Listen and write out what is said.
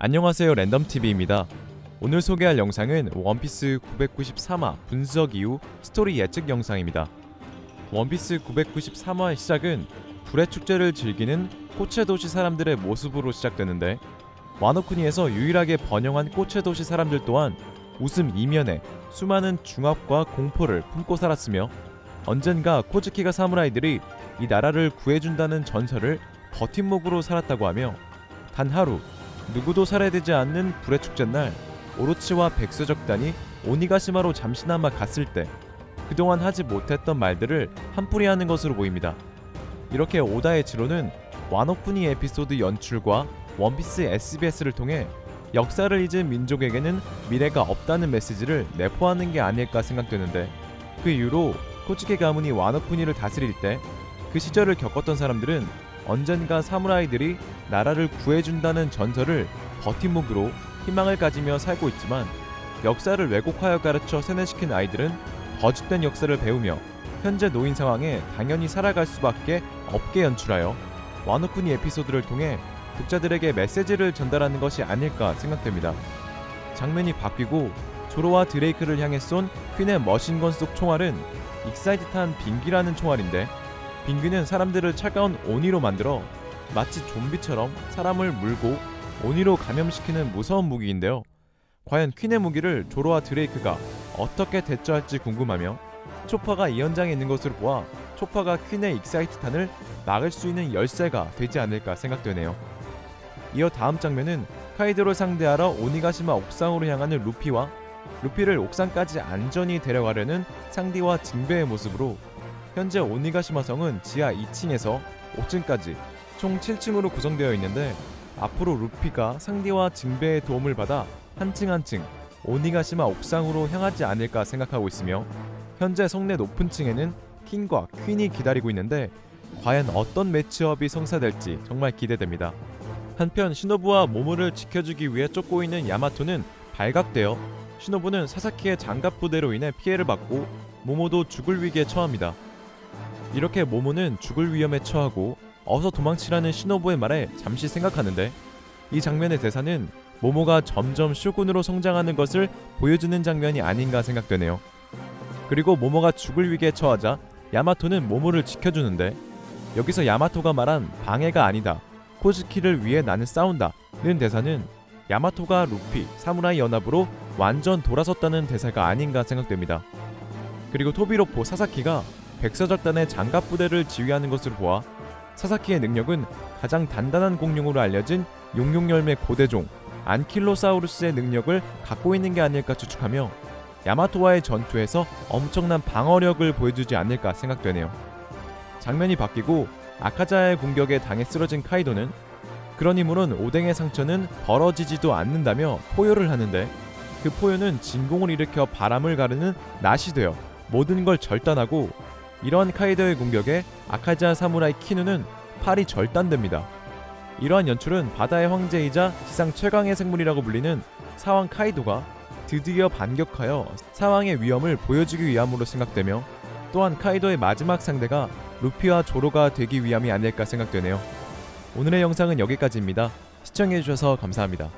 안녕하세요 랜덤TV입니다. 오늘 소개할 영상은 원피스 993화 분석 이후 스토리 예측 영상입니다. 원피스 993화의 시작은 불의 축제를 즐기는 꽃의 도시 사람들의 모습으로 시작되는데 와노쿠니에서 유일하게 번영한 꽃의 도시 사람들 또한 웃음 이면에 수많은 중압과 공포를 품고 살았으며 언젠가 코즈키가 사무라이들이 이 나라를 구해준다는 전설을 버팀목으로 살았다고 하며 단 하루 누구도 살해되지 않는 불의 축제날 오로치와 백수적단이 오니가시마로 잠시나마 갔을 때 그동안 하지 못했던 말들을 한풀이 하는 것으로 보입니다. 이렇게 오다의 지로는 와노쿠니 에피소드 연출과 원피스 SBS를 통해 역사를 잊은 민족에게는 미래가 없다는 메시지를 내포하는 게 아닐까 생각되는데 그 이후로 코츠케 가문이 와노쿠니를 다스릴 때 그 시절을 겪었던 사람들은 언젠가 사무라이들이 나라를 구해준다는 전설을 버팀목으로 희망을 가지며 살고 있지만 역사를 왜곡하여 가르쳐 세뇌시킨 아이들은 거짓된 역사를 배우며 현재 노인 상황에 당연히 살아갈 수밖에 없게 연출하여 와노쿠니 에피소드를 통해 독자들에게 메시지를 전달하는 것이 아닐까 생각됩니다. 장면이 바뀌고 조로와 드레이크를 향해 쏜 퀸의 머신건 속 총알은 익사이트한 빙기라는 총알인데 빙귀는 사람들을 차가운 오니로 만들어 마치 좀비처럼 사람을 물고 오니로 감염시키는 무서운 무기인데요. 과연 퀸의 무기를 조로와 드레이크가 어떻게 대처할지 궁금하며 초파가 이 현장에 있는 것으로 보아 초파가 퀸의 익사이트탄을 막을 수 있는 열쇠가 되지 않을까 생각되네요. 이어 다음 장면은 카이드를 상대하러 오니가시마 옥상으로 향하는 루피와 루피를 옥상까지 안전히 데려가려는 상디와 징베의 모습으로 현재 오니가시마 성은 지하 2층에서 5층까지 총 7층으로 구성되어 있는데 앞으로 루피가 상디와 징베의 도움을 받아 한 층 한 층 오니가시마 옥상으로 향하지 않을까 생각하고 있으며 현재 성내 높은 층에는 킹과 퀸이 기다리고 있는데 과연 어떤 매치업이 성사될지 정말 기대됩니다. 한편 시노부와 모모를 지켜주기 위해 쫓고 있는 야마토는 발각되어 시노부는 사사키의 장갑 부대로 인해 피해를 받고 모모도 죽을 위기에 처합니다. 이렇게 모모는 죽을 위험에 처하고 어서 도망치라는 시노부의 말에 잠시 생각하는데 이 장면의 대사는 모모가 점점 슈군으로 성장하는 것을 보여주는 장면이 아닌가 생각되네요. 그리고 모모가 죽을 위기에 처하자 야마토는 모모를 지켜주는데 여기서 야마토가 말한 방해가 아니다. 코즈키를 위해 나는 싸운다 는 대사는 야마토가 루피, 사무라이 연합으로 완전 돌아섰다는 대사가 아닌가 생각됩니다. 그리고 토비로포 사사키가 백서작단의 장갑 부대를 지휘하는 것으로 보아 사사키의 능력은 가장 단단한 공룡으로 알려진 용룡열매 고대종 안킬로사우루스의 능력을 갖고 있는 게 아닐까 추측하며 야마토와의 전투에서 엄청난 방어력을 보여주지 않을까 생각되네요. 장면이 바뀌고 아카자의 공격에 당해 쓰러진 카이도는 그런 힘으론 오뎅의 상처는 벌어지지도 않는다며 포효를 하는데 그 포효는 진공을 일으켜 바람을 가르는 낫이 되어 모든 걸 절단하고 이러한 카이도의 공격에 아카자 사무라이 키누는 팔이 절단됩니다. 이러한 연출은 바다의 황제이자 지상 최강의 생물이라고 불리는 사왕 카이도가 드디어 반격하여 사왕의 위험을 보여주기 위함으로 생각되며 또한 카이도의 마지막 상대가 루피와 조로가 되기 위함이 아닐까 생각되네요. 오늘의 영상은 여기까지입니다. 시청해주셔서 감사합니다.